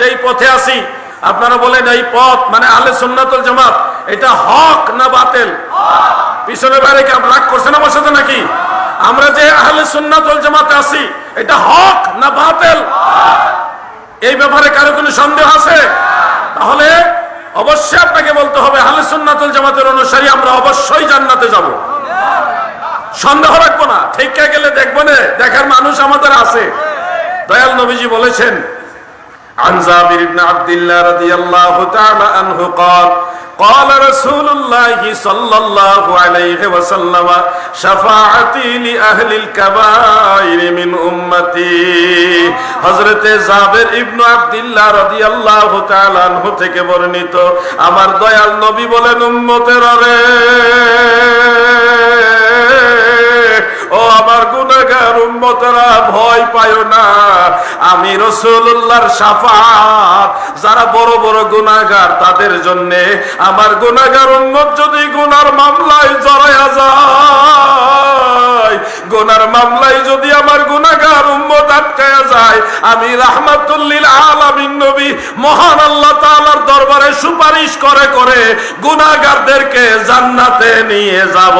যেই পথে আছি, আপনারা বলেন এই পথ মানে আলে সুন্নাতুল জামাত, এটা হক না বাতিল? পিছনে বাইরে কি রাগ করছেন আমার সাথে নাকি? আমরা যে আহলে সুন্নাতুল জামাতে আছি, এটা হক না বাতিল? এই ব্যাপারে কারও কোনো সন্দেহ আছে? তাহলে অবশ্যই আপনাকে বলতে হবে, আহলে সুন্নাতুল জামাতের অনুসারী আমরা অবশ্যই জান্নাতে যাব। সন্দেহ রাখব না ঠিক গেলে দেখব না, দেখার মানুষ আমাদের আছে। দয়াল নবীজি বলেছেন عن جابر بن عبد الله رضي الله تعالى عنه قال قال رسول الله صلى الله عليه وسلم شفاعتي لأهل الكبائر من أمتي হযরত জাবের ইবনে আব্দুল্লাহ রাদিয়াল্লাহু তাআলা আনহু থেকে বর্ণিত আমার দয়াল নবী বলেন উম্মতের রে ও আমার গুনাহগার উম্মতরা ভয় পায় না। আমি রাসূলুল্লাহর শাফাত। যারা বড় বড় গুনাহগার, তাদের জন্য আমার গুনাহগার উম্মত যদি গুনার মামলায় জড়ায়া যায়, গুনার মামলায় যদি আমার গুনাহগার উম্মত আটকায়া যায়, আমি রাহমাতুল্লিল আলামিন নবী, মহান আল্লাহ তাআলার দরবারে সুপারিশ করে করে গুনাহগারদেরকে জান্নাতে নিয়ে যাব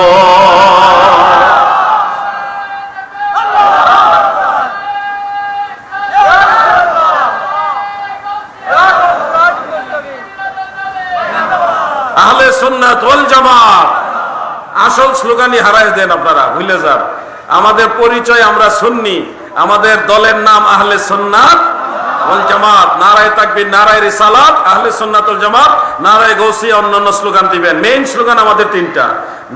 আহলে সুন্নাত ওয়াল জামাত আসল স্লোগানই হারাই দেন আপনারা ভুলে যান আমাদের পরিচয় আমরা সুন্নি, আমাদের দলের নাম আহলে স্লোগান আমাদের তিনটা।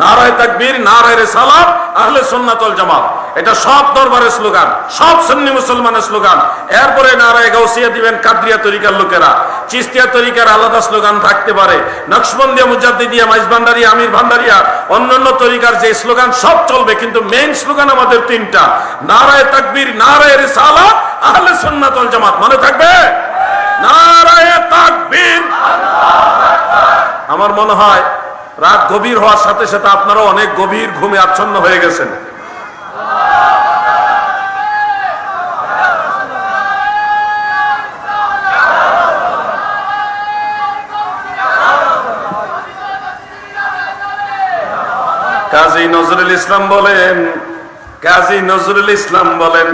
নারায় তাকবীর, নারায় রিসালাত, আহলে সন্ন্যাতল জামাত। এটা সব দরবারের স্লোগান, সব সুন্নি মুসলমানের স্লোগান। এরপরে নারায় গৌসিয়া দিবেন কাদরিয়া তরিকার লোকেরা। চিস্তিয়া তরিকার আলাদা স্লোগান থাকতে পারে। নকশবন্দিয়া, মুজাদ্দিদিয়া মাইজ ভান্ডারিয়া আমির ভান্ডারিয়া, অন্যান্য তরিকার যে স্লোগান সব চলবে, কিন্তু মেইন স্লোগান আমাদের তিনটা। নারায় তাকবীর, নারায় রিসালাত আহলে সুন্নাতুল জামাত। মনে থাকবে? নারায় তাকবীর। আমার মনে হয় রাত গভীর হওয়ার সাথে সাথে আপনারা অনেক গভীর ঘুমে আচ্ছন্ন হয়ে গেছেন কাজী নজরুল ইসলাম বলেন কাজী নজরুল ইসলাম বলেন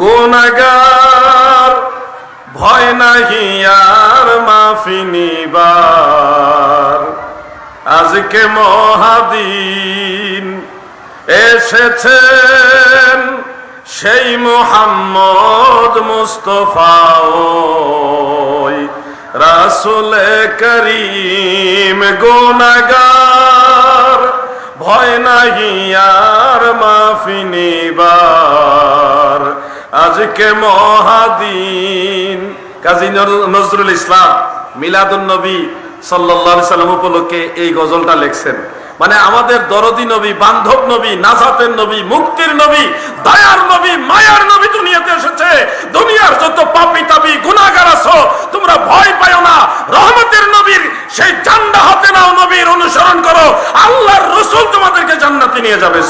গুনাগার ভয় নাহি আর মাফি নিবার। আজকে মহাদিন এসেছেন সেই মোহাম্মদ মুস্তফা রাসুল করিম গুনাগার ভয় নাহি আর মাফি নিবার। আজকে মহাদিন। কাজী নজরুল ইসলাম মিলাদুন নবী সাল্লাল্লাহু সাল্লাম উপলক্ষে এই গজলটা লেখছেন। মানে আমাদের দরদি নবী, বান্ধব নবী, নাজাতের নবী, মুক্তির নবী, দয়ার নবী, মায়ার নবী দুনিয়াতে এসেছে দুনিয়ার যত পাপি তাবি গুনাহগার আছো তোমরা ভয় পাও না রহমতের নবীর সেই জান্ডা হাতে নাও নবীর অনুসরণ করো আল্লাহর রসুল তোমাদেরকে জান্নাতে নিয়ে যাবে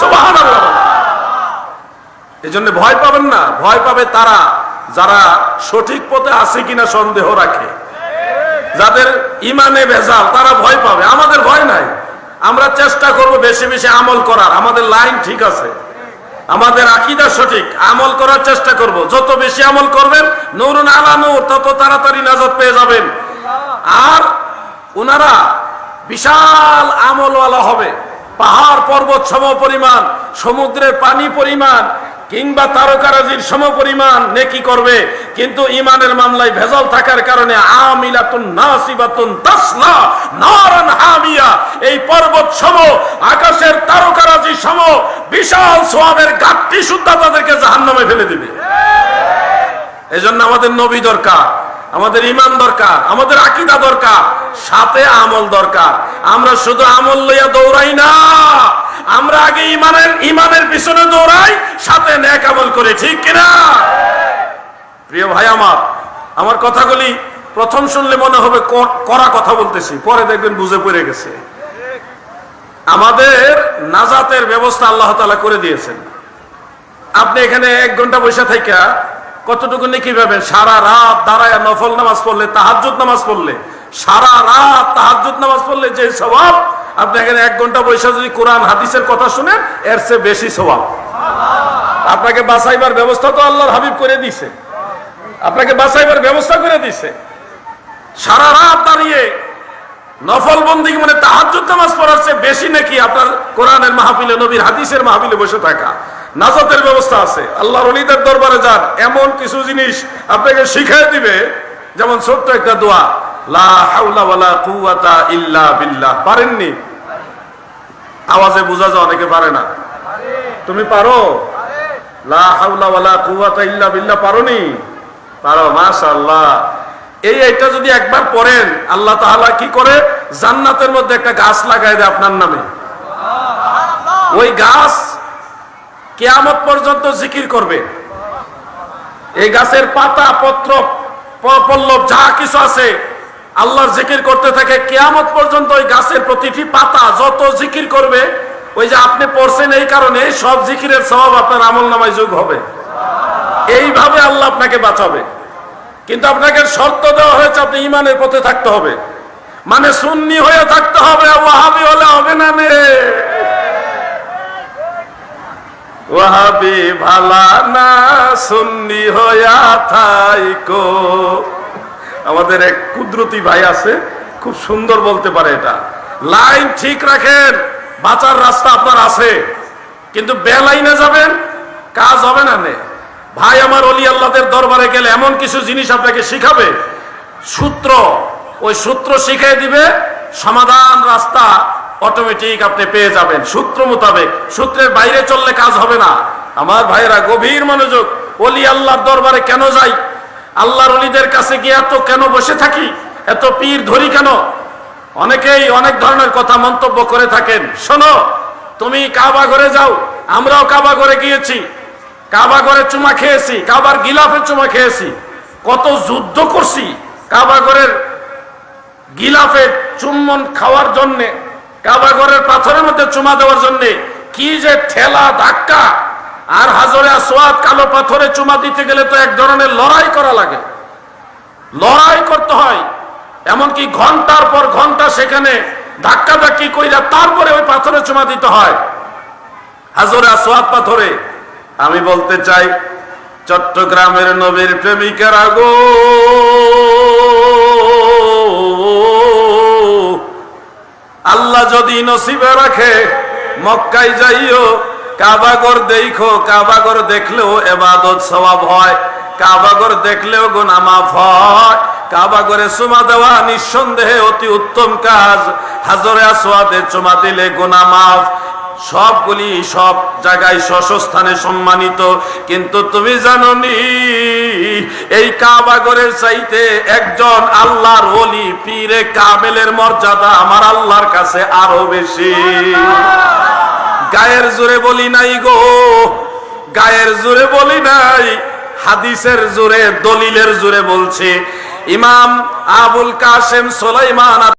এই জন্য ভয় পাবেন না, ভয় পাবে তারা যারা সঠিক পথে আছে কিনা সন্দেহ রাখে। যাদের ইমানে ভেজাল, তারা ভয় পাবে। আমাদের ভয় নাই। আমরা চেষ্টা করব বেশি বেশি আমল করার। আমাদের লাইন ঠিক আছে। আমাদের আকিদা সঠিক। আমল করার চেষ্টা করব। যত বেশি আমল করবেন, নুরুন আলা নূর, তত তাড়াতাড়ি নাজাত পেয়ে যাবেন। আর ওনারা বিশাল আমলওয়ালা হবে। পাহাড় পর্বত সম পরিমাণ, সমুদ্রের পানি পরিমাণ, কিংবা তারকারাজির সম পরিমাণ নেকি করবে। কিন্তু ইমানের মামলায় ভেজাল থাকার কারণে এই পর্বত সম আকাশের তারকারাজি সম বিশাল সোয়াবের গাঠটি সুদ্ধা তাদেরকে জাহান্নামে ফেলে দিবে। এজন্য আমাদের নবী দরকার, আমাদের ইমান দরকার, আমাদের আকিদা দরকার। সাথে আমল দরকার। আমরা শুধু আমল লইয়া দৌড়াই না। আমরা আগে ইমানের ইমানের পিছনে দৌড়াই, সাথে ন্যাক আমল করে, ঠিক কিনা? প্রিয় ভাই আমার আমার কথাগুলি প্রথম শুনলে মনে হবে ক- কড়া কথা বলতেছি, পরে দেখবেন বুঝে পড়ে গেছে। আমাদের নাজাতের ব্যবস্থা আল্লাহ তালা করে দিয়েছেন। আপনি এখানে এক ঘণ্টা বসে থাকা কতটুকু নেকি পাবেন সারা রাত দাঁড়ায় নফল নামাজ পড়লে, তাহাজ্জুদ নামাজ পড়লে সারা রাত তাহাজ্জুদ নামাজ পড়লে যে স্বভাব, আপনি এখানে এক ঘণ্টা বৈশা যদি কোরআন, হাদিসের কথা শুনেন, এর চেয়ে বেশি স্বভাব। আপনাকে বাঁচাইবার ব্যবস্থা তো আল্লাহর হাবিব করে দিছে। আপনাকে বাঁচাইবার ব্যবস্থা করে দিছে। সারা রাত দাঁড়িয়ে নফল বন্দি মানে তাহাজ্জুদ নামাজ পড়ার চেয়ে বেশি নাকি আপনার কোরআনের মাহফিলে, নবীর হাদিসের মাহফিলে বসে থাকা? নাজাতের ব্যবস্থা আছে। আল্লাহর অলিদের দরবারে যান, এমন কিছু জিনিস আপনাকে শিখাই দিবে, যেমন ছোট্ট একটা দোয়া। পারেননি? আওয়াজে বোঝা যায় অনেকে পারে না। তুমি পারো? এই এটা যদি একবার পড়েন আল্লাহ কি করে? জান্নাতের মধ্যে একটা গাছ দেয় আপনার নামে। ওই গাছ কেয়ামত পর্যন্ত জিকির করবে। এই গাছের পাতা পত্র পল্লব যা কিছু আছে আল্লাহর জিকির করতে থাকে, কেয়ামত পর্যন্ত ওই গাছের প্রতিটি পাতা যত জিকির করবে, ওই যে আপনি পড়ছেন এই কারণে সব জিকিরের স্বভাব আপনার আমল নামায় যোগ হবে। এইভাবে আল্লাহ আপনাকে বাঁচাবে। কিন্তু আপনাকে শর্ত দেওয়া হয়েছে, আপনি ইমানের পথে থাকতে হবে। মানে সুন্নি হয়ে থাকতে হবে, ওয়াহাবি হলে হবে না নে। ওয়াহাবি ভালা না, সুন্নি হইয়া থাইকো। আমাদের এক কুদরতি ভাই আছে, খুব সুন্দর বলতে পারে এটা। লাইন ঠিক রাখেন, বাঁচার রাস্তা আপনার আছে। কিন্তু বেলাইনে যাবেন, কাজ হবে না নে। ভাই আমার অলি আল্লাহদের দরবারে গেলে এমন কিছু জিনিস আপনাকে শিখাবে। সূত্র, ওই সূত্র শিখিয়ে দিবে, সমাধান রাস্তা অটোমেটিক আপনি পেয়ে যাবেন। সূত্র মোতাবেক, সূত্রের বাইরে চললে কাজ হবে না। আমার ভাইয়েরা গভীর মনোযোগ, অলি আল্লাহর দরবারে কেন যাই? আল্লাহর অলিদের কাছে গিয়ে এত কেন বসে থাকি? এত পীর ধরি কেন? অনেকেই অনেক ধরনের কথা মন্তব্য করে থাকেন। শোনো, তুমি কাবা ঘরে যাও, আমরাও কাবা ঘরে গিয়েছি। কাবা ঘরে চুমা খেয়েছি, কাবার গিলাফে চুমা খেয়েছি। কত যুদ্ধ করছি কাবা ঘরের গিলাফে চুম্বন খাওয়ার জন্যে, কাবা ঘরের পাথরের মধ্যে চুমা দেওয়ার জন্যে। কি যে ঠেলা ধাক্কা! আর হাজরে আসোয়াদ কালো পাথরে চুমা দিতে গেলে তো এক ধরনের লড়াই করা লাগে। লড়াই করতে হয়, এমনকি ঘণ্টার পর ঘণ্টা সেখানে ধাক্কা ধাক্কি কইরা তারপরে ওই পাথরে চুমা দিতে হয়। হাজরে আসোয়াদ পাথরে, আমি বলতে চাই, চট্টগ্রামের নবীর প্রেমিকেরা গো আল্লাহ যদি নসিবে রাখে মক্কাই যাইও কাবাগর দেখো, কাবাগর দেখলেও এবাদত সবাব হয়। কাবাগর দেখলেও হয়। কাবাগরে চুমা দেওয়া নিঃসন্দেহে অতি উত্তম কাজ। হাজরে আসওয়াদে চুমা দিলে গুনাহ মাফ সবগুলি সব জায়গায় স্থানে সম্মানিত। কিন্তু তুমি জানো নি এই কাবাগরের চাইতে একজন আল্লাহর ওলি, পীরে কামেলের মর্যাদা আমার আল্লাহর কাছে আরও বেশি। গায়ের জোরে বলি নাই গো। গায়ের জোরে বলি নাই, হাদিসের জোরে, দলিলের জোরে বলছে। ইমাম আবুল কাসেম সোলাইমান